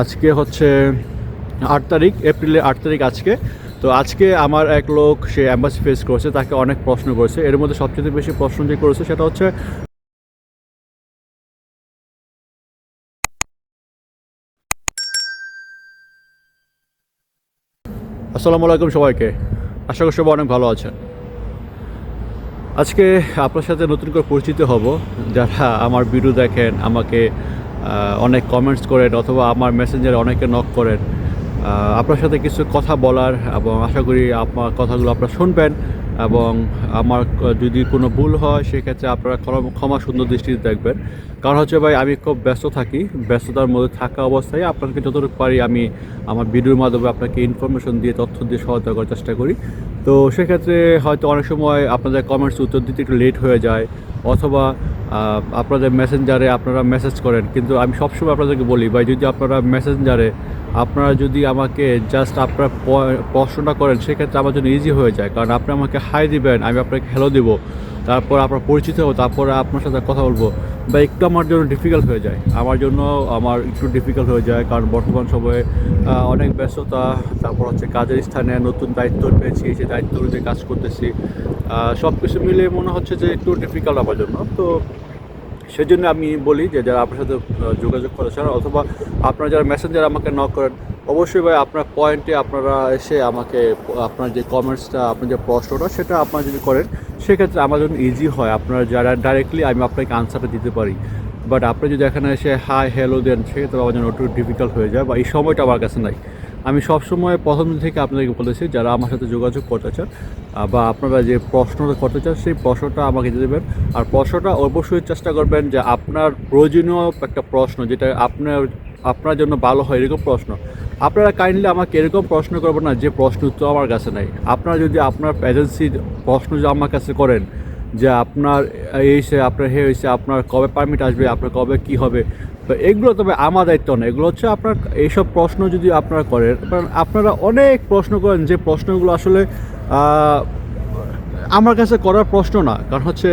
আজকে হচ্ছে আট তারিখ, এপ্রিলের আট তারিখ আজকে। তো আজকে আমার এক লোক, সে অ্যাম্বাসি ফেস করছে, তাকে অনেক প্রশ্ন করেছে। এর মধ্যে সবচেয়ে বেশি প্রশ্ন যে করেছে সেটা হচ্ছে, আসসালামু আলাইকুম সবাইকে। আশা করি সবাই অনেক ভালো আছেন। আজকে আপনার সাথে নতুন করে পরিচিত হব। যারা আমার ভিডিও দেখেন, আমাকে অনেক কমেন্টস করেন অথবা আমার মেসেঞ্জারে অনেকে নক করেন। আপনার সাথে কিছু কথা বলার এবং আশা করি আপনার কথাগুলো আপনারা শুনবেন এবং আমার যদি কোনো ভুল হয় সেক্ষেত্রে আপনারা ক্ষমা- সুন্দর দৃষ্টিতে দেখবেন। কারণ হচ্ছে ভাই, আমি খুব ব্যস্ত থাকি। ব্যস্ততার মধ্যে থাকা অবস্থায় আপনাকে যতটুকু পারি আমি আমার ভিডিওর মাধ্যমে আপনাকে ইনফরমেশন দিয়ে, তথ্য দিয়ে সহায়তা করার চেষ্টা করি। তো সেক্ষেত্রে হয়তো অনেক সময় আপনাদের কমেন্টস উত্তর দিতে একটু লেট হয়ে যায়, অথবা আপনাদের মেসেঞ্জারে আপনারা মেসেজ করেন, কিন্তু আমি সবসময় আপনাদেরকে বলি, ভাই, যদি আপনারা মেসেঞ্জারে আপনারা যদি আমাকে জাস্ট আপনার প্রশ্নটা করেন, সেক্ষেত্রে আমার জন্য ইজি হয়ে যায়, কারণ আপনি আমাকে হাই দিবেন, আমি আপনাকে হ্যালো দিব, তারপর আপনার পরিচিত হব, তারপরে আপনার সাথে কথা বলব, বা একটু আমার জন্য ডিফিকাল্ট হয়ে যায়, আমার জন্য আমার একটু ডিফিকাল্ট হয়ে যায়, কারণ বর্তমান সময়ে অনেক ব্যস্ততা, তারপর হচ্ছে কাজের স্থানে নতুন দায়িত্ব পেয়েছি, সেই দায়িত্ব অনুযায়ী কাজ করতেছি। সব কিছু মিলে মনে হচ্ছে যে একটু ডিফিকাল্ট আমার জন্য। তো সেজন্য আমি বলি যে যারা আপনার সাথে যোগাযোগ করেছেন অথবা আপনারা যারা মেসেঞ্জার আমাকে নক করেন, অবশ্যই ভাই আপনার পয়েন্টে আপনারা এসে আমাকে, আপনার যে কমেন্টসটা আপনার যে প্রশ্নটা, সেটা আপনারা যদি করেন, সেক্ষেত্রে আমার জন্য ইজি হয়। আপনারা যারা ডাইরেক্টলি আমি আপনাকে আনসারটা দিতে পারি। বাট আপনি যদি এখানে এসে হাই হ্যালো দেন, সেক্ষেত্রে আমার জন্য একটু ডিফিকাল্ট হয়ে যায় বা এই সময়টা আমার কাছে নাই। আমি সবসময় প্রথম থেকে আপনাদেরকে বলেছি যারা আমার সাথে যোগাযোগ করতে চান বা আপনারা যে প্রশ্নটা করতে চান, সেই প্রশ্নটা আমাকে দেবেন। আর প্রশ্নটা অবশ্যই চেষ্টা করবেন যে আপনার প্রয়োজনীয় একটা প্রশ্ন, যেটা আপনার আপনার জন্য ভালো হয়, এরকম প্রশ্ন। আপনারা কাইন্ডলি আমাকে এরকম প্রশ্ন করবেন না, যে প্রশ্ন উত্তর আমার কাছে নাই। আপনারা যদি আপনার এজেন্সির প্রশ্ন যদি আমার কাছে করেন যে আপনার এইসে আপনার হে হয়েছে, আপনার কবে পারমিট আসবে, আপনার কবে কি হবে? তো এগুলো তবে আমার দায়িত্ব না। এগুলো হচ্ছে আপনার, এইসব প্রশ্ন যদি আপনারা করেন কারণ আপনারা অনেক প্রশ্ন করেন যে প্রশ্নগুলো আসলে আমার কাছে করার প্রশ্ন না, কারণ হচ্ছে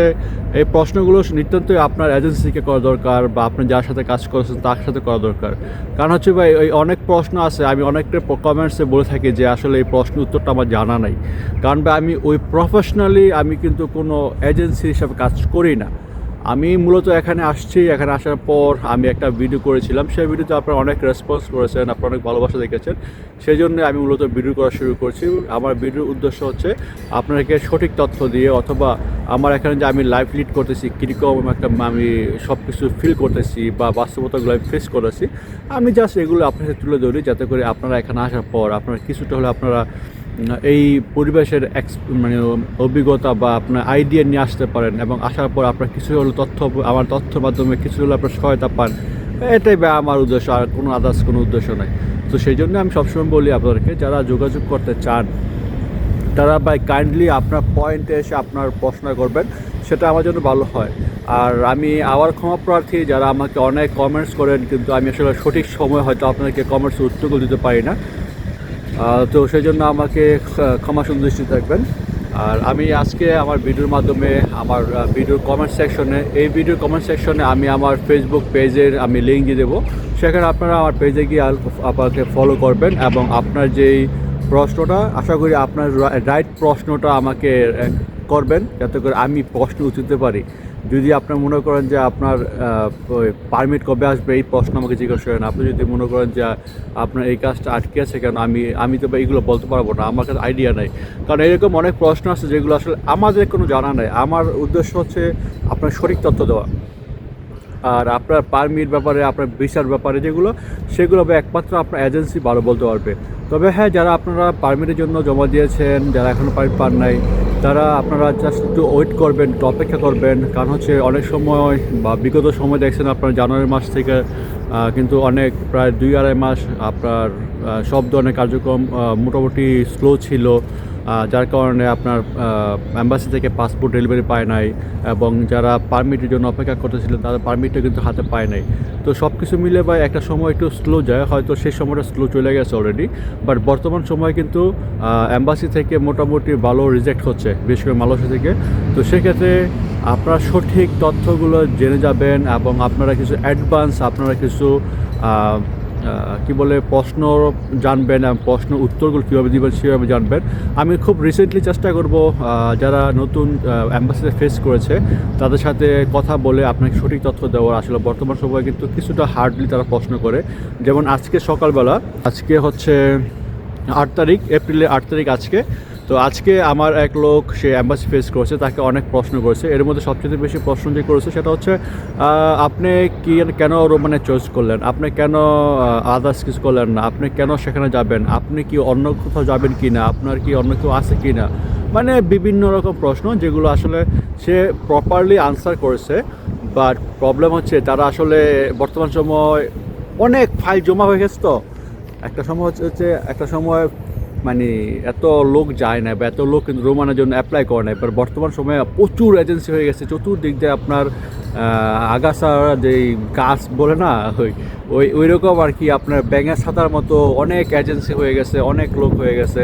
এই প্রশ্নগুলো নিতান্তই আপনার এজেন্সিকে করা দরকার বা আপনি যার সাথে কাজ করেছেন তার সাথে করা দরকার। কারণ হচ্ছে ভাই, ওই অনেক প্রশ্ন আছে, আমি অনেকটা কমেন্টসে বলে থাকি যে আসলে এই প্রশ্ন উত্তরটা আমার জানা নাই। কারণ ভাই, আমি ওই প্রফেশনালি আমি কিন্তু কোনো এজেন্সি হিসাবে কাজ করি না। আমি মূলত এখানে আসছি, এখানে আসার পর আমি একটা ভিডিও করেছিলাম। সেই ভিডিওতে আপনারা অনেক রেসপন্স করেছেন, আপনারা অনেক ভালোবাসা দেখেছেন। সেই জন্য আমি মূলত ভিডিও করা শুরু করছি। আমার ভিডিওর উদ্দেশ্য হচ্ছে আপনাদেরকে সঠিক তথ্য দিয়ে অথবা আমার এখানে যে আমি লাইফ লিড করতেছি, কীরকম একটা আমি সব কিছু ফিল করতেছি বা বাস্তবতাগুলো আমি ফেস করেছি, আমি জাস্ট এগুলো আপনার সাথে তুলে ধরি, যাতে করে আপনারা এখানে আসার পর আপনারা কিছুটা হলে আপনারা এই পরিবেশের এক্স মানে অভিজ্ঞতা বা আপনার আইডিয়া নিয়ে আসতে পারেন এবং আসার পর আপনার কিছু হলো তথ্য, আমার তথ্যের মাধ্যমে কিছু হলো আপনার সহায়তা পান, এটাই আমার উদ্দেশ্য, আর কোনো আদার্স কোনো উদ্দেশ্য নাই। তো সেই জন্য আমি সবসময় বলি আপনাদেরকে, যারা যোগাযোগ করতে চান, তারা বাই কাইন্ডলি আপনার পয়েন্টে এসে আপনার প্রশ্ন করবেন, সেটা আমার জন্য ভালো হয়। আর আমি আবার ক্ষমা প্রার্থী, যারা আমাকে অনেক কমেন্টস করেন, কিন্তু আমি আসলে সঠিক সময় হয়তো আপনাদেরকে কমেন্টস উত্তরগুলো দিতে পারি না। তো সেই জন্য আমাকে ক্ষমা সুদৃষ্টি থাকবেন আর আমি আজকে আমার ভিডিওর মাধ্যমে আমার ভিডিওর কমেন্ট সেকশনে এই ভিডিওর কমেন্ট সেকশনে আমি আমার ফেসবুক পেজের আমি লিঙ্ক দিয়ে দেবো। সেখানে আপনারা আমার পেজে গিয়ে আপনাকে ফলো করবেন এবং আপনার যেই প্রশ্নটা, আশা করি আপনার রাইট প্রশ্নটা আমাকে করবেন। যাতে করে আমি প্রশ্ন দিতে পারি। যদি আপনার মনে করেন যে আপনার পারমিট কবে আসবে, এই প্রশ্ন আমাকে জিজ্ঞাসা করেন। আপনি যদি মনে করেন যে আপনার এই কাজটা আটকে আছে কেন, আমি আমি তো এইগুলো বলতে পারব না, আমার কাছে আইডিয়া নাই। কারণ এরকম অনেক প্রশ্ন আছে যেগুলো আসলে আমাদের কোনো জানা নাই। আমার উদ্দেশ্য হচ্ছে আপনার সঠিক তথ্য দেওয়া। আর আপনার পারমিট ব্যাপারে, আপনার ভিসার ব্যাপারে যেগুলো, সেগুলো একমাত্র আপনার এজেন্সি ভালো বলতে পারবে। তবে হ্যাঁ যারা আপনারা পারমিটের জন্য জমা দিয়েছেন, যারা এখনও পারমিট পান নাই তারা আপনারা জাস্ট একটু ওয়েট করবেন, একটু অপেক্ষা করবেন। কারণ হচ্ছে অনেক সময় বা বিগত সময় দেখছেন আপনার জানুয়ারি মাস থেকে কিন্তু অনেক প্রায় দুই আড়াই মাস আপনার সব ধরনের কার্যক্রম মোটামুটি স্লো ছিল। যার কারণে আপনার অ্যাম্বাসি থেকে পাসপোর্ট ডেলিভারি পায় নাই এবং যারা পারমিটের জন্য অপেক্ষা করতেছিলেন, তাদের পারমিটটা কিন্তু হাতে পায় নাই। তো সব কিছু মিলে বা একটা সময় একটু স্লো যায়, হয়তো সেই সময়টা স্লো চলে গেছে অলরেডি বাট বর্তমান সময় কিন্তু অ্যাম্বাসি থেকে মোটামুটি ভালো রিজেক্ট হচ্ছে, বিশেষ করে মালয়েশিয়া থেকে। তো সেক্ষেত্রে আপনারা সঠিক তথ্যগুলো জেনে যাবেন এবং আপনারা কিছু অ্যাডভান্স আপনারা কিছু কি বলে, প্রশ্ন জানবেন এবং প্রশ্ন উত্তরগুলো কীভাবে দিবেন সেভাবে জানবেন। আমি খুব রিসেন্টলি চেষ্টা করব যারা নতুন অ্যাম্বাসিডার ফেস করেছে, তাদের সাথে কথা বলে আপনাকে সঠিক তথ্য দেওয়ার আসলে বর্তমান সময়ে কিন্তু কিছুটা হার্ডলি তারা প্রশ্ন করে। যেমন আজকে সকালবেলা, আজকে হচ্ছে আট তারিখ, এপ্রিলের আট তারিখ আজকে তো আজকে আমার এক লোক, সে অ্যাম্বাসি ফেস করেছে, তাকে অনেক প্রশ্ন করেছে। এর মধ্যে সবচেয়ে বেশি প্রশ্ন যে করেছে, সেটা হচ্ছে আপনি কি কেন রোমানে চয়েস করলেন? আপনি কেন আদার্স কিছু করলেন না? আপনি কেন সেখানে যাবেন? আপনি কি অন্য কোথাও যাবেন কি না? আপনার কি অন্য কেউ আছে কি না? মানে বিভিন্ন রকম প্রশ্ন, যেগুলো আসলে সে প্রপারলি আনসার করেছে। বাট প্রবলেম হচ্ছে, তারা আসলে বর্তমান সময় অনেক ফাইল জমা হয়ে গেছে তো। একটা সময় হচ্ছে, একটা সময় মানে এত লোক যায় না বা এত লোক কিন্তু রোমানের জন্য অ্যাপ্লাই করে না। এবার বর্তমান সময়ে প্রচুর এজেন্সি হয়ে গেছে। চতুর্দিক দিয়ে আপনার আগাছা যেই গাছ বলে না, ওই ওই ওই রকম আর কি আপনার ব্যাঙের ছাতার মতো অনেক এজেন্সি হয়ে গেছে, অনেক লোক হয়ে গেছে।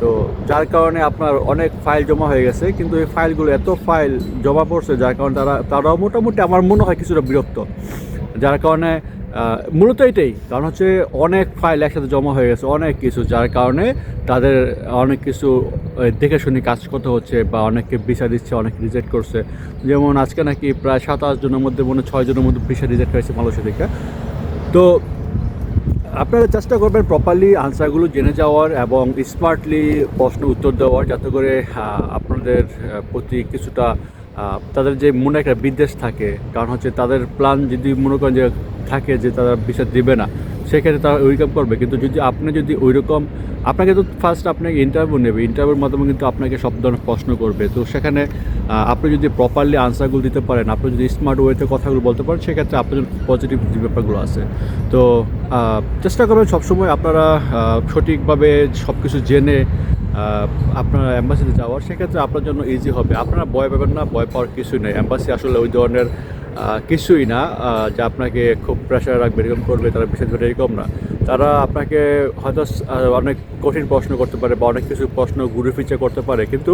তো যার কারণে আপনার অনেক ফাইল জমা হয়ে গেছে। কিন্তু এই ফাইলগুলো এত ফাইল জমা পড়ছে, যার কারণে তারা, তারাও মোটামুটি আমার মনে হয় কিছুটা বিরক্ত। যার কারণে মূলত এটাই, কারণ হচ্ছে অনেক ফাইল একসাথে জমা হয়ে গেছে, অনেক কিছু, যার কারণে তাদের অনেক কিছু দেখে শুনে কাজ করতে হচ্ছে বা অনেককে ভিসা দিচ্ছে, অনেক রিজেক্ট করছে। যেমন আজকে নাকি প্রায় সাতাশ জনের মধ্যে মনে ছয় জনের মধ্যে ভিসা রিজেক্ট হয়েছে মালয়েশিয়া থেকে। তো আপনারা চেষ্টা করবেন প্রপারলি আনসারগুলো জেনে যাওয়ার এবং স্মার্টলি প্রশ্ন উত্তর দেওয়ার, যাতে করে আপনাদের প্রতি কিছুটা তাদের যে মনে একটা বিদ্বেষ থাকে, কারণ হচ্ছে তাদের প্ল্যান যদি মনে করেন যে থাকে যে তারা বিচার দেবে না, সেক্ষেত্রে তারা ওইরকম করবে। কিন্তু যদি আপনি যদি ওইরকম, আপনাকে তো ফার্স্ট আপনাকে ইন্টারভিউ নেবে ইন্টারভিউর মাধ্যমে কিন্তু আপনাকে সব ধরনের প্রশ্ন করবে। তো সেখানে আপনি যদি প্রপারলি আনসারগুলো দিতে পারেন, আপনি যদি স্মার্ট ওয়েতে কথাগুলো বলতে পারেন, সেক্ষেত্রে আপনার জন্য পজিটিভ যে ব্যাপারগুলো আছে। তো চেষ্টা করবেন সবসময় আপনারা সঠিকভাবে সব কিছু জেনে আপনার অ্যাম্বাসিতে যাওয়ার, সেক্ষেত্রে আপনার জন্য ইজি হবে। আপনারা ভয় পাবেন না, ভয় পাওয়ার কিছুই নেই। অ্যাম্বাসি আসলে ওই ধরনের কিছুই না যে আপনাকে খুব প্রেশার রাখবে, এরকম করবে, তারা বিশেষ করে এরকম না। তারা আপনাকে হয়তো অনেক কঠিন প্রশ্ন করতে পারে বা অনেক কিছু প্রশ্ন ঘুরে ফিচে করতে পারে, কিন্তু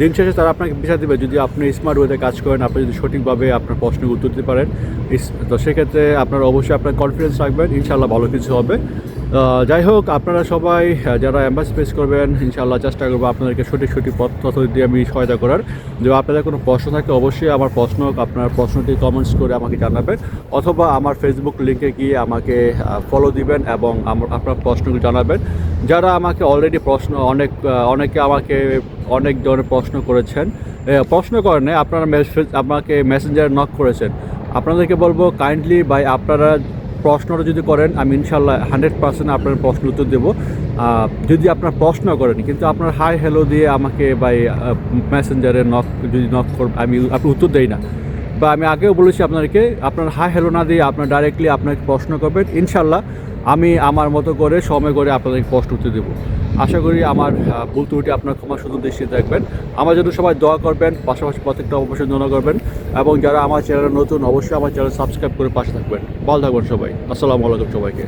দিন শেষে তারা আপনাকে বিচার দেবে। যদি আপনি স্মার্ট ওয়েতে কাজ করেন, আপনি যদি সঠিকভাবে আপনার প্রশ্নের উত্তর দিতে পারেন তো সেক্ষেত্রে আপনার অবশ্যই আপনার কনফিডেন্স রাখবেন ইনশাল্লাহ ভালো কিছু হবে। যাই হোক, আপনারা সবাই যারা অ্যাম্বাসি ফেস করবেন, ইনশাআল্লাহ চেষ্টা করব আপনাদেরকে সঠিক সঠিক পথ তথ্য দিয়ে আমি সহায়তা করার। যদি আপনাদের কোনো প্রশ্ন থাকে, অবশ্যই আমার প্রশ্ন, আপনার প্রশ্নটি কমেন্টস করে আমাকে জানাবেন, অথবা আমার ফেসবুক লিঙ্কে গিয়ে আমাকে ফলো দিবেন এবং আমার, আপনার প্রশ্নগুলো জানাবেন। যারা আমাকে অলরেডি প্রশ্ন, অনেক অনেকে আমাকে অনেক ধরনের প্রশ্ন করেছেন প্রশ্ন করেন আপনারা মেসেজ আমাকে মেসেঞ্জার নক করেছেন। আপনাদেরকে বলব কাইন্ডলি বাই আপনারা প্রশ্নটা যদি করেন, আমি ইনশাল্লাহ হান্ড্রেড পার্সেন্ট আপনার প্রশ্ন উত্তর দেবো। যদি আপনার প্রশ্ন করেন, কিন্তু আপনার হাই হ্যালো দিয়ে আমাকে বা মেসেঞ্জারে নক, যদি নক কর, আমি আপনি উত্তর দেই না। বা আমি আগেও বলেছি আপনাদেরকে, আপনার হাই হ্যালো না দিয়ে আপনার ডাইরেক্টলি আপনাকে প্রশ্ন করবেন। ইনশাল্লাহ আমি আমার মতো করে, সময় করে আপনাদেরকে প্রশ্ন উত্তর দেবো। আশা করি আমার ভুল ত্রুটি আপনার ক্ষমা শুধু দৃষ্টিতে রাখবেন আমার জন্য সবাই দোয়া করবেন, পাশাপাশি প্রত্যেকটা অবশ্যই দোয়া করবেন এবং যারা আমার চ্যানেল নতুন, অবশ্যই আমার চ্যানেল সাবস্ক্রাইব করে পাশে থাকবেন। ভালো থাকবেন সবাই। আসসালামু আলাইকুম সবাইকে।